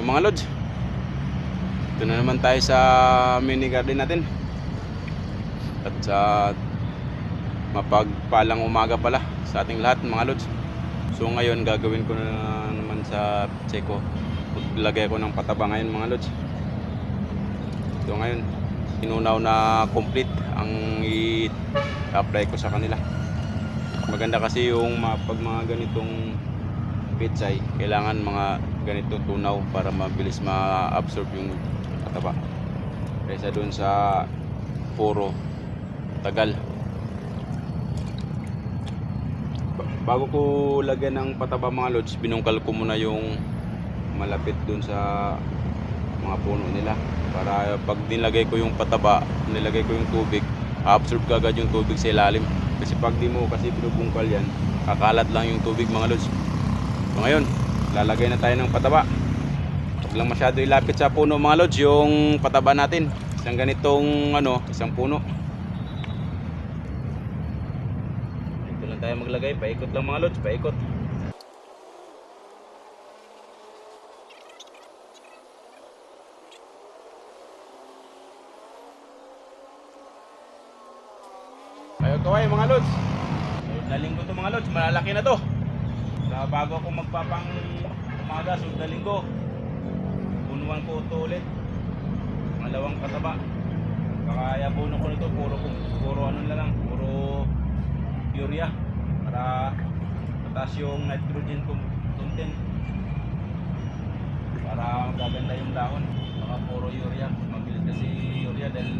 Mga lods, ito na naman tayo sa mini garden natin. At sa mapagpalang umaga pala sa ating lahat mga lods. So ngayon gagawin ko na naman sa Checo. Maglagay ko ng pataba ngayon mga lods. So ngayon, inunaw na complete ang i-apply ko sa kanila. Maganda kasi yung pag mga ganitong pitsay, kailangan mga ganito tunaw para mabilis ma-absorb yung pataba. Kaysa dun sa puro tagal. Ba- Bago ko lagyan ng pataba mga lods, binungkal ko muna yung malapit dun sa mga puno nila para pag nilagay ko yung pataba, nilagay ko yung tubig, absorb kagad yung tubig sa ilalim. Kasi pag di mo kasi binubungkal yan, kakalat lang yung tubig mga lods. So ngayon, lalagay na tayo ng pataba. Huwag lang masyado ilapit sa puno mga lods yung pataba natin. Isang ganitong ano, isang puno. Dito lang tayo maglagay, paikot lang mga lods, paikot. Ayaw kaway mga lods. Ayun na linggo to mga lods, malalaki na to. Sa bago ako magpapang umaga, sunod na linggo. Punuan ko ito ulit. Malawang pataba. Kaya puno ko nito, puro, puro ano na lang, puro urea. Para mataas yung nitrogen con- content. Para magaganda yung dahon. Mga puro urea. Mabilis kasi urea dahil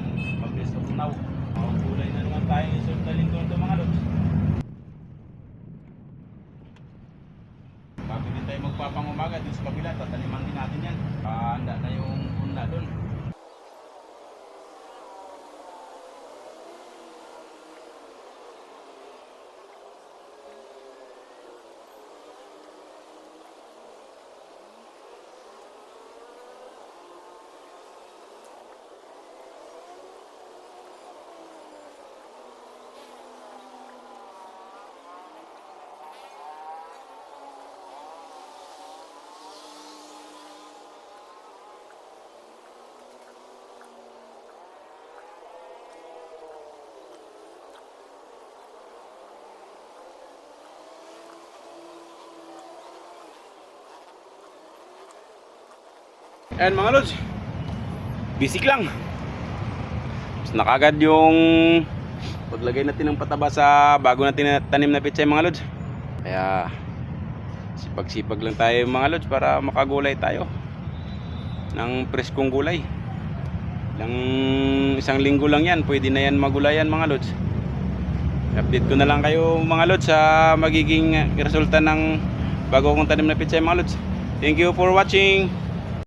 mabilis matunaw. Mga kulay na naman tayo yung sunod na linggo nito mga lods. Bago din tayo magpapangumaga dun sa kabila, tataniman din natin yan. Paanda na yung hunda dun. Ayan mga lods. Bisik lang. Tapos nakagad yung paglagay natin ng pataba sa bago natin tanim na pitsay mga lods. Kaya sipag-sipag lang tayo mga lods para makagulay tayo ng preskong gulay. Lang isang linggo lang yan, pwede na yan magulayan mga lods. Update ko na lang kayo mga lods sa magiging resulta ng bago kong tanim na pitsay mga lods. Thank you for watching.